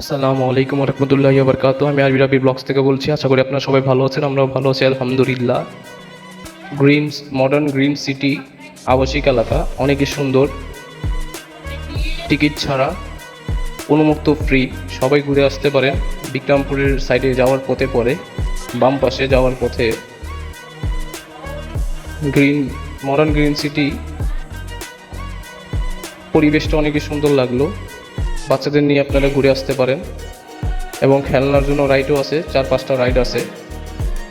আসসালামু আলাইকুম রহমতুল্লাহ বরকাত আমি আরবি রাবি ব্লগস থেকে বলছি, আশা করি আপনারা সবাই ভালো আছেন, আমরাও ভালো আছি, আলহামদুলিল্লাহ। গ্রিন মডার্ন গ্রিন সিটি আবাসিক এলাকা, অনেকই সুন্দর। টিকিট ছাড়া অনুমুক্ত ফ্রি সবাই ঘুরে আসতে পারেন বিক্রমপুরের সাইডে যাওয়ার পথে পরে বাম পাশে যাওয়ার পথে। গ্রিন মডার্ন গ্রিন সিটি পরিবেশটা অনেকই সুন্দর লাগল। বাচ্চাদের নিয়ে আপনারা ঘুরে আসতে পারেন। এবং খেলনার জন্য রাইডও আছে, চার পাঁচটা রাইড আছে।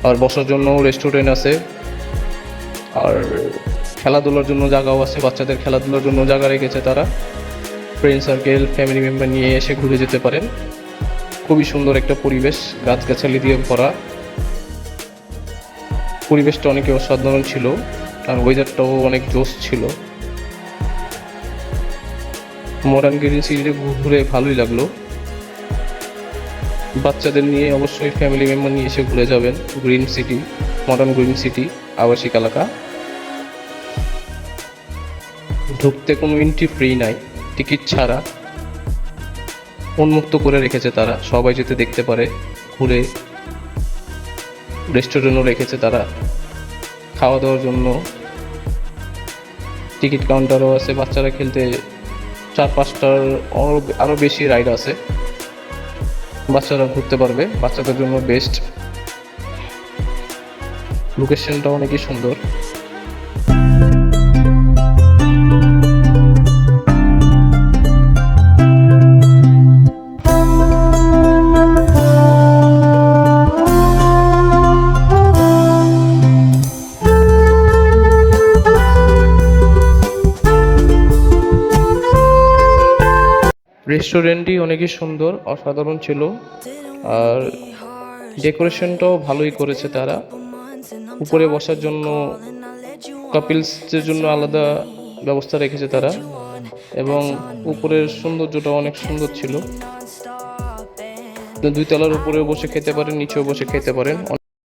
আর বসার জন্য রেস্টুরেন্ট আছে। আর খেলাধুলার জন্য জায়গাও আছে, বাচ্চাদের খেলাধুলার জন্য জায়গা রেখেছে তারা। ফ্রেন্ড সার্কেল ফ্যামিলি মেম্বার নিয়ে এসে ঘুরে যেতে পারেন। খুবই সুন্দর একটা পরিবেশ, গাছগাছালি দিয়ে ভরা। পরিবেশটা অনেকে অসাধারণ ছিল, আর ওয়েদারটাও অনেক জোশ ছিল। মডার্ন গ্রিন সিটিতে ঘুরে ভালোই লাগল। বাচ্চাদের নিয়ে অবশ্যই ফ্যামিলি মেম্বার নিয়ে এসে ঘুরে যাবেন green city modern green city আবাসিক এলাকা। ঢুকতে কোনো এন্ট্রি ফ্রি নাই টিকিট ছাড়া। উন্মুক্ত করে রেখেছে তারা, সবাই যেতে দেখতে পারে, ঘুরে। রেস্টুরেন্টও রেখেছে তারা। খাওয়া দাওয়ার জন্য টিকিট কাউন্টারও আছে, বাচ্চারা খেলতে চার পাঁচটার আরও বেশি রাইড আছে। বাচ্চারা ঘুরতে পারবে, বাচ্চাদের জন্য বেস্ট লোকেশনটা অনেকই সুন্দর। রেস্টুরেন্টটি অনেকই সুন্দর, অসাধারণ ছিল। আর ডেকোরেশনটাও ভালোই করেছে তারা। উপরে বসার জন্য কাপিলসদের জন্য আলাদা ব্যবস্থা রেখেছে তারা। এবং উপরের সৌন্দর্যটা অনেক সুন্দর ছিল। দুই তলার উপরে বসে খেতে পারেন, নিচেও বসে খেতে পারেন।